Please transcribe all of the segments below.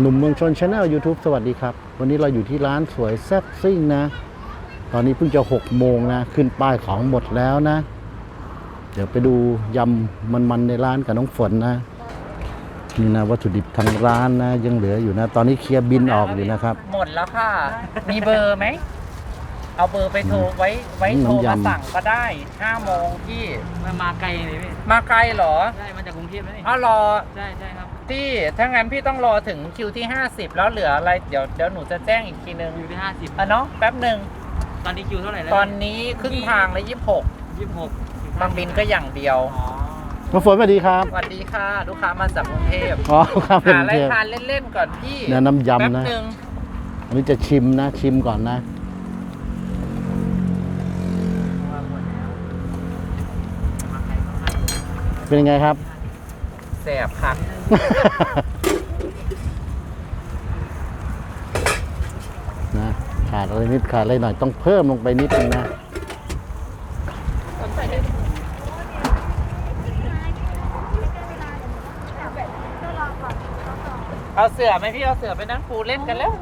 หนุ่มเมืองชนชาแนล YouTube สวัสดีครับ วันนี้เราอยู่ที่ร้านสวยแซ่บซิ่งนะ ตอนนี้เพิ่งจะ6โมงนะ ขึ้นป้ายของหมดแล้วนะ เดี๋ยวไปดูยำมันๆในร้านกับน้องฝนนะ นี่นะวัตถุดิบทางร้านนะ ยังเหลืออยู่นะ ตอนนี้เคลียร์บินออกอยู่นะครับ หมดแล้วค่ะ มีเบอร์ไหม เอาเบอร์ไปโทรไว้ไว้น้ำโทรมายำสั่งก็ได้5โมงพี่มามาไกลเลยพี่มาไกลเหรอ ใช่ มาจากกรุงเทพแล้วนี่อ้าวรอ ใช่ใช่ครับ พี่ถ้างั้นพี่ต้องรอถึงคิวที่ 50 แล้วเหลืออะไร เดี๋ยวเดี๋ยวหนูจะแจ้งอีกทีนึงอยู่ที่ห้าสิบอะเนาะแป๊บหนึ่ง ตอนนี้คิวเท่าไหร่แล้วตอนนี้ครึ่งทางแล้ว26ยี่สิบหกบางบินก็อย่างเดียว อ๋อน้องฝนสวัสดีครับ สวัสดีค่ะ ลูกค้ามาจากกรุงเทพอ๋อครับเป็นหาอะไรเทพ ทานเล่น ๆ ก่อนพี่เนี่ยน้ำแป๊บยำนะหนึ่งอันนี้จะชิมนะ ชิมก่อนนะว่าหมดแล้วมาไกลมากเป็นยังไงครับแสบค่ะนะขาดอะไรนิดขาดอะไรหน่อยต้องเพิ่มลงไปนิดนึงนะเอาเสือไหมพี่เอาเสือไปนั่งปูเล่นกันแล้ว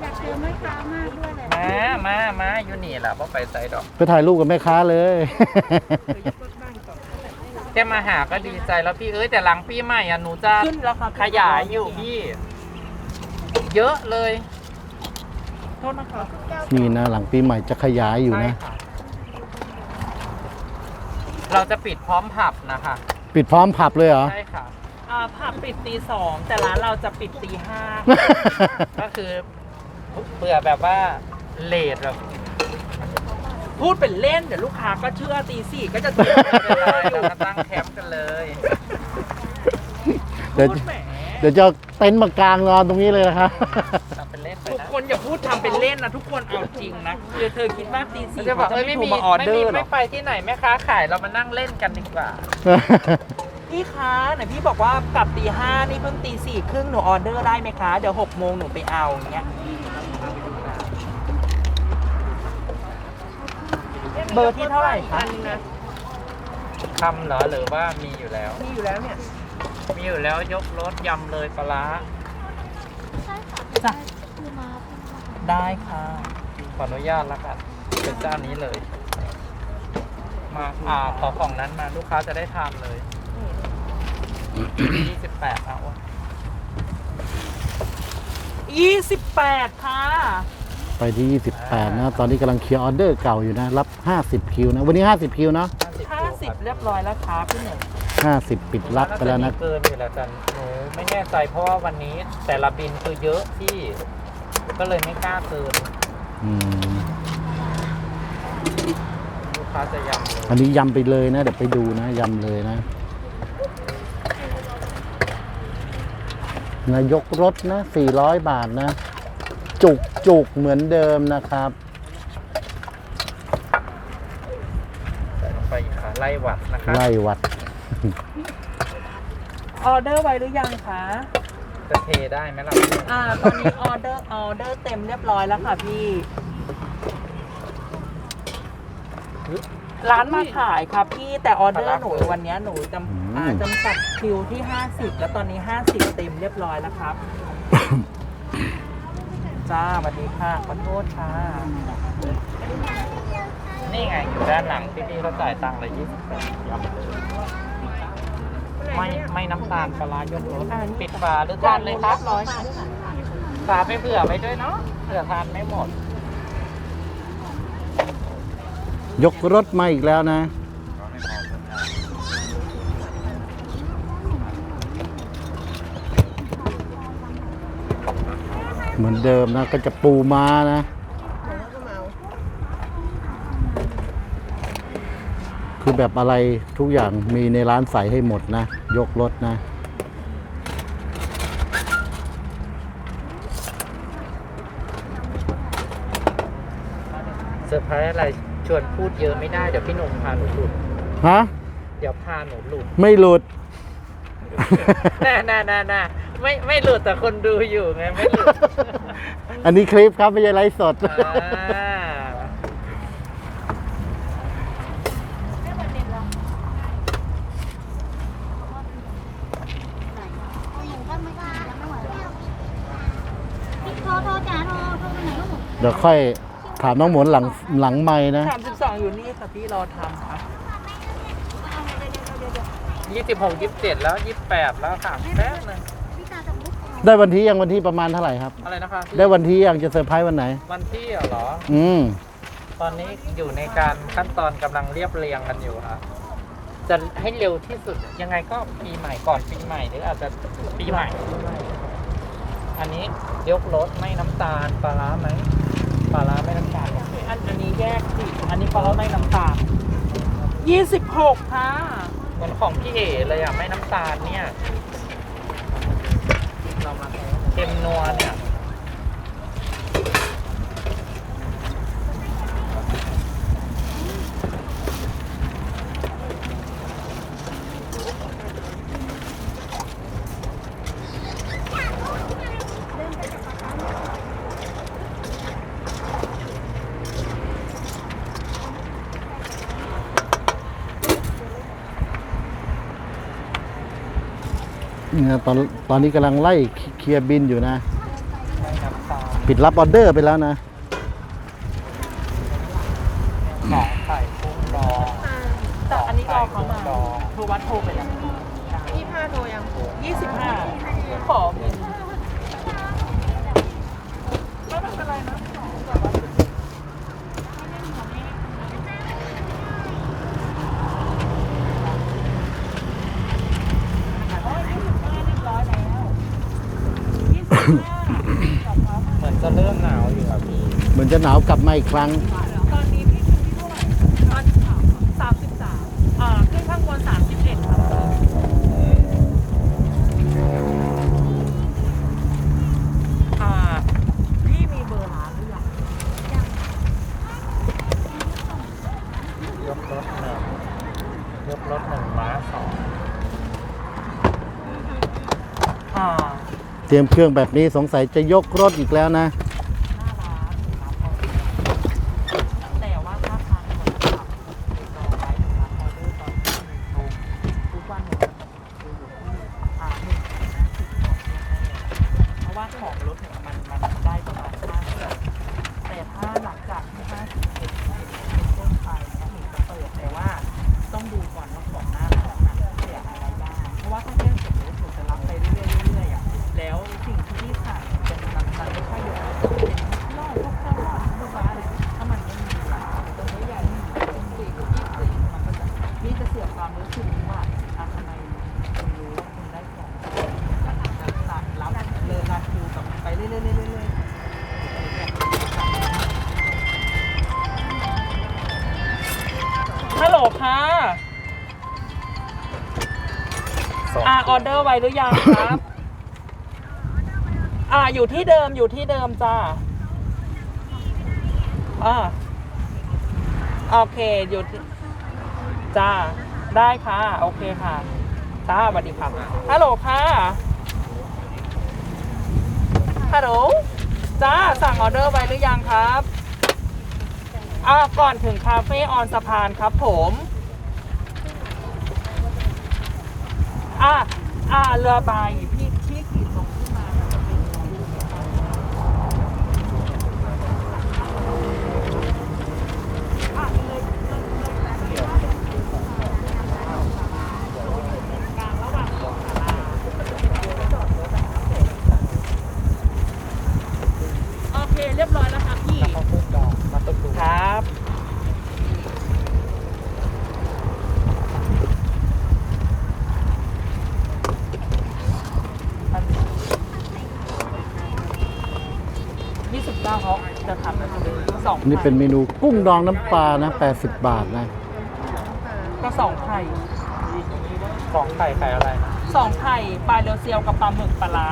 อยากเจอแม่ค้ามากด้วยแหละมามามาอยู่นี่แหละว่าไปไซดอก ไปถ่ายรูปกับแม่ค้าเลย แค่มาหาก็ดีใจแล้วพี่เอ้ยแต่หลังปีใหม่อะหนูจะขึ้นแล้วครับขยายอยู่พี่ เยอะเลย โทษนะครับนี่นะ หลังปีใหม่จะขยายอยู่นะ ใช่ค่เราจะปิดพร้อมผับนะคะปิดพร้อมผับเลยเหรอ ใช่ค่ะ อ่าผับปิดตีสองแต่ร้านเราจะปิดตีห้าก็คือเบื่อแบบว่าเลทแบบ พูดเป็นเล่นเดี๋ยวลูกค้าก็เชื่อตีสี่ก็จะตีไม่เป็นไรเรามาตั้งแคมป์กันเลยเดี๋ยวพูดแหมเดี๋ยวจะเต็นท์มากลางนอนตรงนี้เลยนะครับ ทำเป็นเล่นไปทุกนะคนอย่าพูดทำเป็นเล่นนะทุกคนเอาจริงนะเดี๋ยวเธอคิดว่าตีสี่จะบอกเขาเอ้ยไม่ไม่โทรมีมาออไม่เดอมีร์หรไม่อไปที่ไหนแม่ค้าขายเรามานั่งเล่นกันดีกว่า พี่คะไหนพี่บอกว่ากลับตีห้านี่เพิ่งตีสี่ครึ่งหนูออเดอร์ได้ไหมคะ เดี๋ยวหกโมงหนูไปเอาอย่างเงี้ย เบอร์ที่เท่าไหร่คะคำเหรอหรือว่ามีอยู่แล้ว มีอยู่แล้วเนี่ย มีอยู่แล้วยกรถยำเลยปลาร้าใช่ค่ะจ้ะ คือมาได้ค่ะ ขออนุญาตแล้วกันเป็นเจ้านี้เลย มาอ่าขอของนั้นมาลูกค้าจะได้ทานเลยยี่สิบแปดเอาวะยี่สิบแปดค่ะไป ที่ 28 นะ ตอนนี้กำลังเคลียร์ออเดอร์เก่าอยู่นะ รับ 50 คิวนะ วันนี้ 50 คิวเนาะห้าสิบเรียบร้อยแล้วค่ะพี่หนึ่ง50 ปิดรับไปแล้วนะาจมีเกินอยู่แล้วจันหนูไม่แน่ใจเพราะว่าวันนี้แต่ละบินคือเยอะที่ ก็เลยไม่กล้าเกินอืม ลูกค้าจะยำเลยอันนี้ยำไปเลยนะ เดี๋ยวไปดูนะยำเลยนะนายกรถนะ 400 บาทนะ จุกจุกเหมือนเดิมนะครับ ใส่ลงไปอีกค่ะไล่หวัดนะคะไล่วัด ออเดอร์ไว้หรือยังคะจะเทได้ไหมล่ะอ่าตอนนี้ออเดอร์ออเดอร์เต็มเรียบร้อยแล้วค่ะพี่ ร้านมาขายครับพี่แต่ออเดอร์หนูวันนี้หนูจำอ่าจำกัดคิวที่ 50 แล้วตอนนี้ 50 เต็มเรียบร้อยแล้วครับ จ้าสวัสดีค่ะขอโทษค่ะ นี่ไงอยู่ด้านหลังพี่พี่ๆเขาจ่ายตังค์เลยยี่สิบแปดยำเลยไม่ไม่น้ำตาลปลาร้ายกรสปิดฝาหรือทานเลยครับร้อยค่ะฝาไปเผื่อไว้ด้วยเนาะเผื่อทานไม่หมด ยกรถมาอีกแล้วนะ เหมือนเดิมนะ ก็จะปูม้านะ คือแบบอะไรทุกอย่างมีในร้านใส่ให้หมดนะ ยกรถนะ เซอร์ไพรส์อะไรชวนพูดเยอะไม่ได้ เดี๋ยวพี่หนุ่มพาหนูหลุด ฮะ เดี๋ยวพาหนูหลุด ไม่หลุดน่าน่าน่าน่า ไม่ไม่หลุดแต่คนดูอยู่ไงไม่หลุดอันนี้คลิปครับไม่ใช่ไลฟ์สด อ่าผู้หญิงก็ไม่กล้าแล้วไม่ไหวโทรจ๋าโทรโทรไปไหนลูกเดี๋ยวค่อยถามน้องหมวนหลังหลังไม่นะ สามสิบสองอยู่นี่ค่ะพี่รอทำครับยี่สิบหกยี่สิบเจ็ดแล้วยี่สิบแปดแล้วค่ะแป๊บนึง ได้วันที่ยังวันที่ประมาณเท่าไหร่ครับ อะไรนะคะพี่ได้วันที่ยังจะเซอร์ไพรส์วันไหน วันที่เหรอ อืม ตอนนี้อยู่ในการขั้นตอนกำลังเรียบเรียงกันอยู่ครับจะให้เร็วที่สุดยังไงก็ปีใหม่ก่อนปีใหม่หรืออาจจะปีใหม่ อันนี้ยกรถไม่น้ำตาลปลาร้าไหมปลาร้าไม่น้ำตาลโอเคอันอันนี้แยกสิอันนี้ปลาร้าไม่น้ำตาลยี่สิบหกค่ะเหมือนของพี่เอ๋เลยอะไม่น้ำตาลเนี่ย เรามาเค็มนัวเนี่ย นี่ยตอนตอนนี้กำลังไล่เคลียร์บินอยู่นะไม่น้ำตาลปิดรับออเดอร์ไปแล้วนะของไข่กุ้งดองแต่อันนี้รอเขามาดองโทรวัดโทรไปแล้วยี่ห้าโทรยังยี่สิบห้าขอบินไม่เป็นไรนะ เหมือนจะเริ่มหนาวอยู่ครับพี่ เหมือนจะหนาว กลับมาอีกครั้ง ตอนนี้พี่คิวที่เท่าไหร่ตอนสามสิบสามอ่าขึ้นข้างบนสามสิบเอ็ดครับอ่าพี่มีเบอร์ร้านหรือยังยกรถหนึ่งยกรถหนึ่งม้าสองอ่า เตรียมเครื่องแบบนี้สงสัยจะยกรถอีกแล้วนะ หรือยังครับ อ่าอยู่ที่เดิมอยู่ที่เดิมจ้าอ่าโอเคอยู่ที่จ้า ได้ค่ะ โอเคค่ะจ้าสวัสดีครับฮัลโหลค่ะฮัลโหลจ้า สั่งออเดอร์ไว้หรือยังครับอ่าก่อนถึงคาเฟ่ออนสะพานครับผมอ่า อ่าเรือใบพี่พี่ขี่ตรงขึ้นมามันจะเป็นอะเลยเลยเลยกลางระหว่างสองศาลาโอเค เรียบร้อยแล้วครับพี่ ข้าวกุ้งดองมาตุ้มดู ครับ ยี่สิบเก้าเขาจะทำแล้วจะเป็ นสองนี่เป็นเมนูกุ้งดองน้ำปลานะ 80 บาทนะ ก็สองไข่ของไข่ไข่อะไรนะสองไข่ปลาเรียวเซียวกับปลาหมึกปลาร้า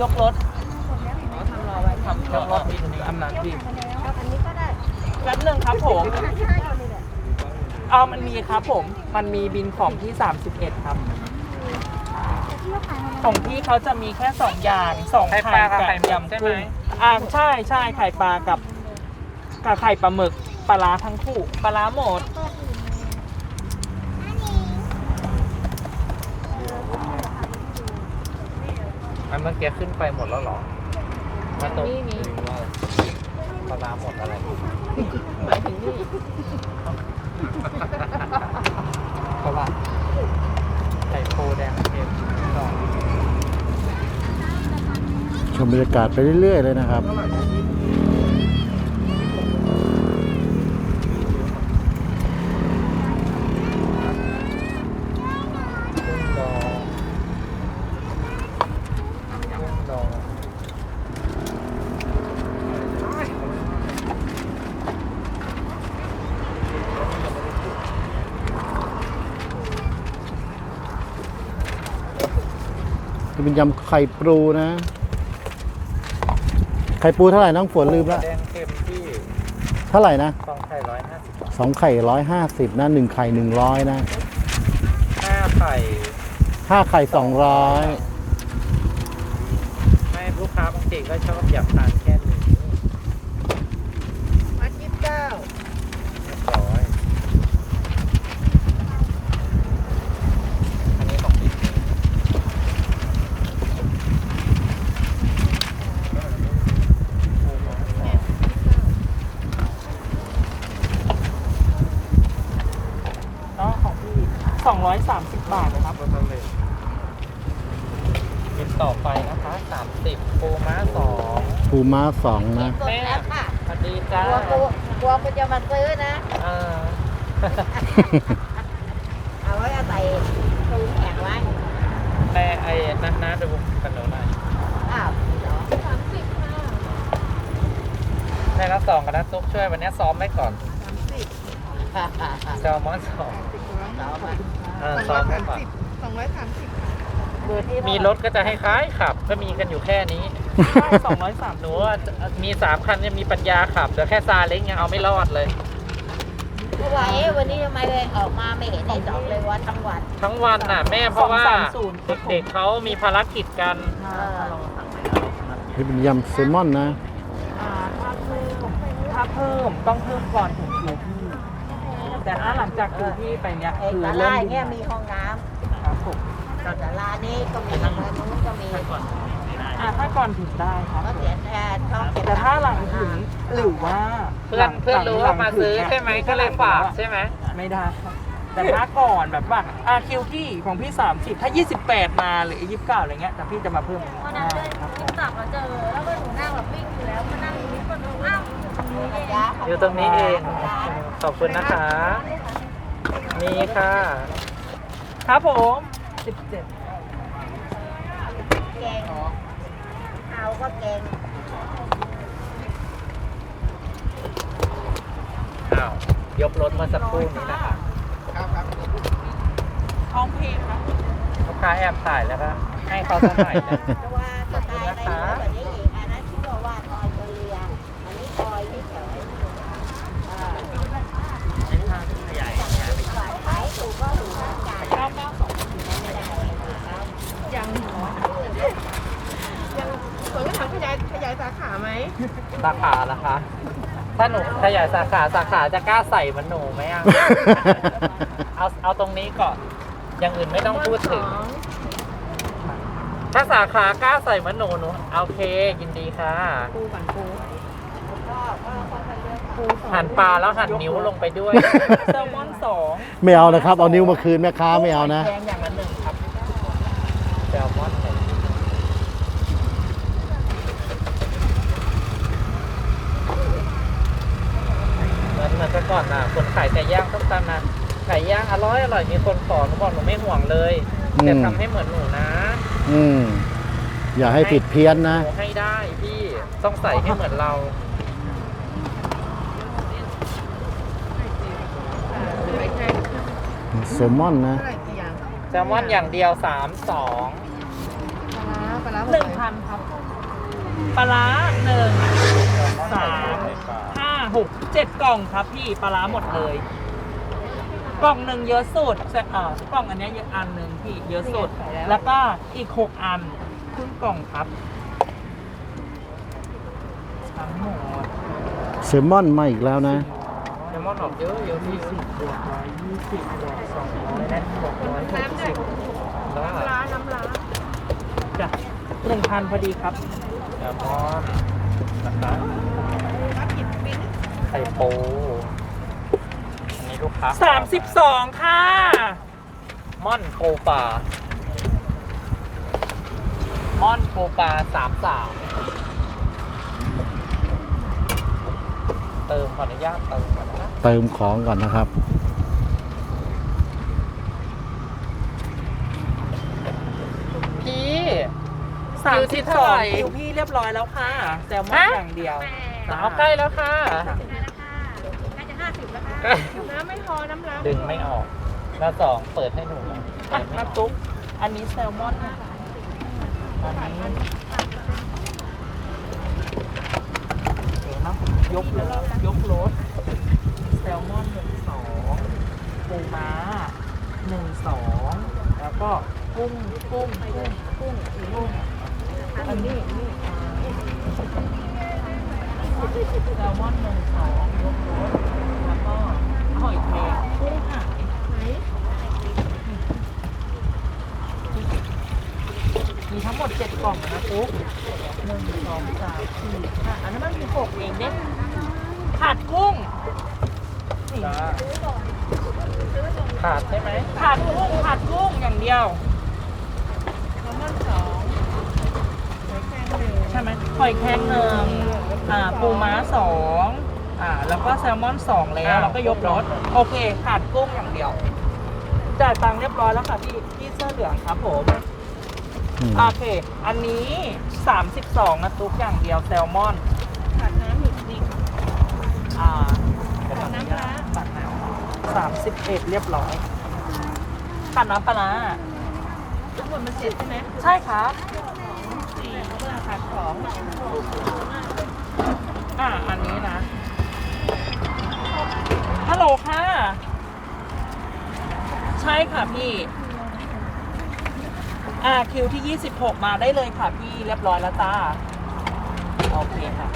ยกรสทำยกรสมีอันนั้นพี่อันนี้ก็ได้แป๊บหนึ่งครับผมใช่ใช่นี่แหละเอามันมีครับผม มันมีบินของที่ 31 ครับที่เราขายมาของพี่เขาจะมีแค่สองอย่างสองไข่ไข่ปลากับกับไข่หมึกยำใช่ไหมกุ้งอ่าใช่ใช่ไข่ปลากับ กับไข่ปลาหมึกปลาร้าทั้งคู่ปลาร้าหมด อันเมื่อกี้ขึ้นไปหมดแล้วเหรอมาตกนี่นี่หรือว่าปลาร้าหมดอะไร หมายถึงนี่เพราะว่าไข่โพแดงเค็มสองชมบรรยากาศไปเรื่อย ๆ เลยนะครับ กุ้งดองกุ้งดอง จะเป็นยำไข่ปูนะ ไข่ปูเท่าไหร่น้องฝนลืมละแดงเค็มที่เท่าไหร่นะฟองไข่ร้อยห้าสิบสองไข่ร้อยห้าสิบนะหนึ่งไข่หนึ่งร้อยนะห้าไข่ห้าไข่สองร้อยไม่ลูกค้าบางทีก็ชอบอยากทานแค่นี้ มาจิบเก้า เรียบร้อยอันนี้ของพี่ อ๋อของพี่สองร้อยสามสิบบาทนะครับ ก็ต้องเลยกินต่อไปนะคะสามสิบปูม้าสอง ปูม้าสองนะสดแล้วค่ะสวัสดีจ้ากลัวกลัวกลัวมันจะมาซื้อนะ เออเอาไว้เอาใส่ตู้แข็งไว้แม่ไอ้นั่นนะดูกันหนูหน่อยอ้าวสามสิบค่ะแม่ละสองกันนะซุปช่วยวันนี้ซ้อมไว้ก่อนสามสิบแซลมอนสองต่อมาเออซ้อมไว้ก่อน สองร้อยสามสิบเบอร์ที่มีรถก็จะให้คล้ายขับ ก็มีกันอยู่แค่นี้ สองร้อยสามหนูว่ามีสามคันเนี่ยมีปัญญาขับแต่แค่ซาเล้งยังเอาไม่รอดเลยเพราะว่าเอ๊ะวันนี้ทำไมเลยออกมาไม่เห็นไอ้สองเลยว่าทั้งวัน ทั้งวันน่ะแม่เพราะว่าเด็กๆเขามีภารกิจกันนี่เป็นยำแซลมอนนะอ่าถ้าเพิ่มถ้าเพิ่มต้องเพิ่มก่อนถึงคิวพี่แต่ถ้าหลังจากคิวพี่ไปเนี้ยเอกคือสาเริ่รามอย่างเงี้ยมีห้องน้ครับผมำสารานี้ก็มีทางนู้นก็มี อ่าถ้าก่อนถึงได้ครับก็เสียแทนช่องเก็บแต่ถ้าหลังถึงหรือว่าเพื่อนเพื่อนรู้ว่ามาซื้อใช่ไหมก็เลยฝากใช่ไหมไม่ได้ครับแต่ถ้าก่อนแบบว่าอ่าคิวพี่ของพี่ 30 ถ้า 28 มาหรือ 29 อะไรเงี้ยแต่พี่จะมาเพิ่มวันนั้นด้วยครับผติ๊มกต็อกเราเจอแล้วก็หนูนั่งแบบวิ่งอยู่แล้วมานั่งอยู่นี่คนดูอ้าวอยู่ตรงนี้เองอยู่ตรงนี้เองขอบคุณนะคะ มีค่ะ ครับผม 17 แกง เอาก็แกงอ้าวยกรถเมาสักครู่นี้นะคะท้องเพลงครับลูกค้าแอบถ่ายแล้วก็ให้เขาสักหน่อยนะ เพราะว่าสไตล์อะไรเยอะแบบนี้อีกอันนั้นชื่อว่าออยเกลียอันนี้ออยที่เฉยๆอ่าขายถูกก็ถูกนะจ่ายไม่ได้ ยังยังสวนก็ถามขยายขยายสาขา ไหมสาขาละคะ ถ้าหนูขยายสาขาสาขาจะกล้าใส่เหมันหนูไหมอะ เอาเอาตรงนี้ก่อน อย่างอื่นไม่ต้องพูดถึง ถ้าสาขากล้าใส่เหมือนหนูหนูโอเคยินดีค่ะ ปูกันปูก็ก็ค่อยๆเลือกปูสองหั่นปลาแล้วหั่นนิ้วลงไปด้วยแซลมอนสองไม่เอานะครับ เอานิ้วมาคืนแม่ค้าไม่เอานะ แพงอย่างละหนึ่งครับแซลมอนหนึ่ง เหมือนเหมือนแต่ก่อนน่ะคนขายไก่ย่างต้มตำนะไก่ย่างอร่อยอร่อยมีคนขอหนูบอกหนูไม่ห่วงเลยอืม แต่ทำให้เหมือนหนูนะอืม อย่าให้ผิดเพี้ยนนะ หนูให้ได้พี่ต้องใส่ให้เหมือนเราแซลมอนนะแซลมอนอย่างเดียวสามสองหนึ่งพันครับปลาร้าหนึ่งสามห้าหก เจ็ดกล่องครับพี่ปลาร้าหมดเลย กล่องหนึ่งเยอะสุดแต่เอ่อกล่องอันเนี้ยเยอะอันหนึ่งพี่เยอะสุดแล้วก็อีกหกอันครึ่งกล่องครับทั้งหมดแซลมอนมาอีกแล้วนะ แซลมอนออกเยอะเยอะพี่ยี่สิบบวกร้อยยี่สิบบวกสองร้อยและบวกร้อยหกสิบแล้วร้านน้ำร้านจ้ะหนึ่งพันพอดีครับแซลมอนนะคะไข่ปู อันนี้ลูกค้าสามสิบสองค่ะ ม่อนปูปลาม่อนปูปลาสามสามเติมขออนุญาตเติมก่อนนะเติมของก่อนนะครับ พี่สามคิวที่สิบเท่าสอไหร่งคิวพี่เรียบร้อยแล้วค่ะแซลมอนฮะ อย่างเดียว สาวใกล้แล้วค่ะ น้ำไม่พอน้ำล้างดึงไม่ออก แล้วสองเปิดให้หนูหน่อยเปิอะดไม่น้ำตุ๊กอันนี้แซลมอนนะคะอันนี้เดี๋ยวนะยกรถยกรถแซลมอนหนึ่งสองปูม้าหนึ่งสองแล้วก็กุ้งกุ้งกุ้งกุ้งกุ้งอันนี้นี่แซลมอนหนึ่งสองยกรถ แล้วก็หอยแครงกุ้งหายมีทั้งหมดเจ็ดกล่องนะปุ๊กหนึ่งสองสามสี่ห้าอันนั้นมันมีหกเองเนี่ยขาดกุ้งนี่จ้าขาดใช่ไหมขาดกุ้งขาดกุ้งอย่างเดียวแซลมอนสองหอยแครงหนึ่งใช่ไหมหอยแครงหนึ่งอ่าปูม้าสองอ่า แล้วก็แซลมอนสองแล้วเราก็ยกรถโอเคขาดกุ้งอย่างเดียวจ่ายตังค์เรียบร้อยแล้วค่ะพี่พี่เสื้อเหลืองครับผมอืมโอเค อันนี้ 32นะตุ๊กอย่างเดียวแซลมอนขาดน้ำอีกนิดอ่าขาดน้ำปลาร้าตัดน้ำสามสิบเอ็ดเรียบร้อยขาดน้ำปลาร้าทั้งหมดมันเสร็จใช่ไหมใช่ครับสี่เพื่อขาดสองอ่าอันนี้นะฮัล โหลค่ะ ใช่ค่ะพี่ อ่าคิวที่ 26 มาได้เลยค่ะพี่เรียบร้อยแล้วจ้าโอเคค่ะ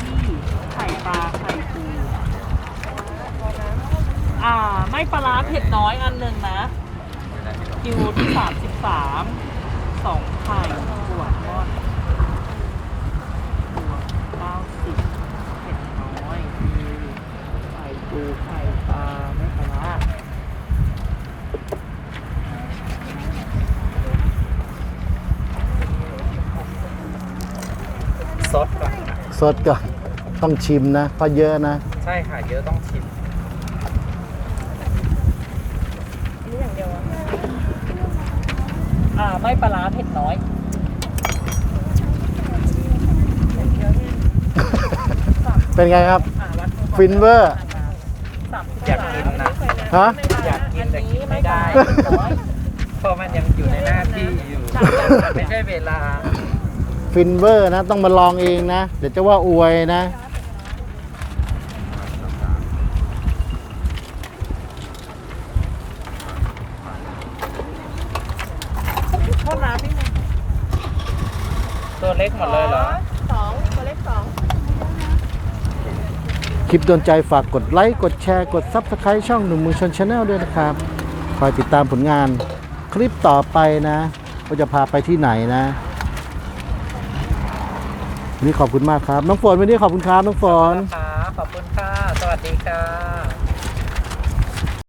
พี่ไข่ปลาไข่ปูอ่า ไม่ปลาร้าเผ็ดน้อยอันหนึ่งนะ คิวที่ 33สองไข่หัวทอดหัวเก้าสิบเผ็ดน้อยมีไข่ ปูไข่ปลาไม่ปลาร้าซดก่อนสดก่อนต้องชิมนะเพราะเยอะนะ ใช่ค่ะ เยอะต้องชิมอ่า ไม่ปลาร้าเผ็ดน้อยเป็นไงครับ อ่าวัดฟินเวอร์ สามสิบ อยากกินนะ ฮะ อยากกินแต่กินไม่ได้อันนี้ไม่ปลาร้าเผ็ดน้อยเพราะมันยังอยู่ในหน้าที่อยู่จ้ะไม่ใช่เวลา ฟินเวอร์นะ ต้องมาลองเองนะ เดี๋ยวจะว่าอวยนะโทษนะพี่หนึ่งตัวเล็กหมดเลยเหรอ สองตัวเล็กสอง คลิปโดนใจฝากกดไลค์กดแชร์กด Subscribe ช่องหนุ่มมือชนชาแนลด้วยนะครับ คอยติดตามผลงานคลิปต่อไปนะว่าจะพาไปที่ไหนนะวันนี้ขอบคุณมากครับ น้องฝนวันนี้ขอบคุณครับน้องฝนค่ะขอบคุณค่ะ สวัสดีค่ะ